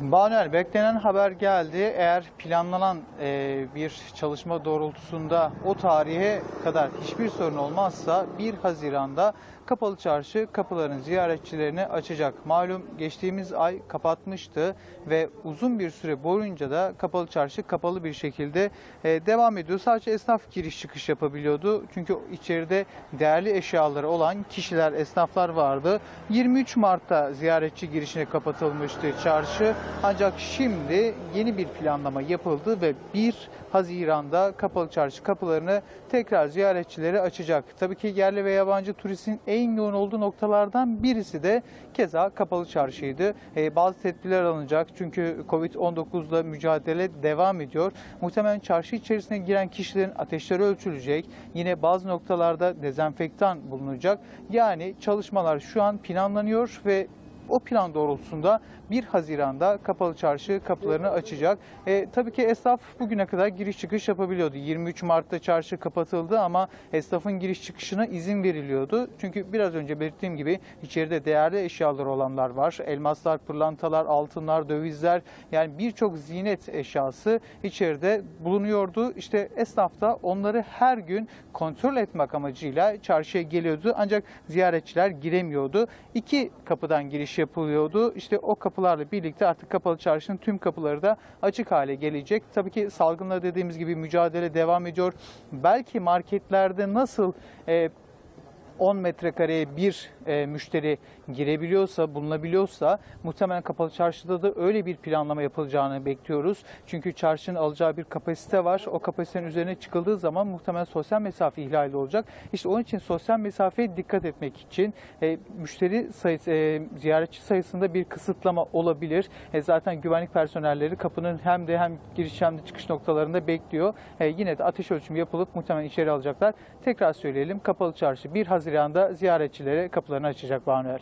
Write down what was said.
Banuel beklenen haber geldi. Eğer planlanan e, bir çalışma doğrultusunda o tarihe kadar hiçbir sorun olmazsa 1 Haziran'da Kapalı Çarşı kapılarını ziyaretçilerine açacak. Malum geçtiğimiz ay kapatmıştı ve uzun bir süre boyunca da Kapalı Çarşı kapalı bir şekilde e, devam ediyor. Sadece esnaf giriş çıkış yapabiliyordu. Çünkü içeride değerli eşyaları olan kişiler, esnaflar vardı. 23 Mart'ta ziyaretçi girişine kapatılmıştı çarşı. Ancak şimdi yeni bir planlama yapıldı ve 1 Haziran'da Kapalı Çarşı kapılarını tekrar ziyaretçilere açacak. Tabii ki yerli ve yabancı turistin en yoğun olduğu noktalardan birisi de keza Kapalı Çarşı'ydı. Ee, bazı tedbirler alınacak çünkü Covid-19'la mücadele devam ediyor. Muhtemelen çarşı içerisine giren kişilerin ateşleri ölçülecek. Yine bazı noktalarda dezenfektan bulunacak. Yani çalışmalar şu an planlanıyor ve o plan doğrultusunda 1 Haziran'da Kapalı Çarşı kapılarını açacak. E, tabii ki esnaf bugüne kadar giriş çıkış yapabiliyordu. 23 Mart'ta çarşı kapatıldı ama esnafın giriş çıkışına izin veriliyordu. Çünkü biraz önce belirttiğim gibi içeride değerli eşyalar olanlar var. Elmaslar, pırlantalar, altınlar, dövizler yani birçok ziynet eşyası içeride bulunuyordu. İşte esnaf da onları her gün kontrol etmek amacıyla çarşıya geliyordu. Ancak ziyaretçiler giremiyordu. İki kapıdan giriş yapılıyordu. İşte o kapılarla birlikte artık kapalı çarşının tüm kapıları da açık hale gelecek. Tabii ki salgınla dediğimiz gibi mücadele devam ediyor. Belki marketlerde nasıl e, 10 metrekareye bir e, müşteri girebiliyorsa, bulunabiliyorsa muhtemelen kapalı çarşıda da öyle bir planlama yapılacağını bekliyoruz. Çünkü çarşının alacağı bir kapasite var. O kapasitenin üzerine çıkıldığı zaman muhtemelen sosyal mesafe ihlali olacak. İşte onun için sosyal mesafeye dikkat etmek için e, müşteri sayısı, e, ziyaretçi sayısında bir kısıtlama olabilir. E, zaten güvenlik personelleri kapının hem de hem giriş hem de çıkış noktalarında bekliyor. E, yine de ateş ölçümü yapılıp muhtemelen içeri alacaklar. Tekrar söyleyelim kapalı çarşı 1 Haziran'da ziyaretçilere kapılarını açacak Banuel.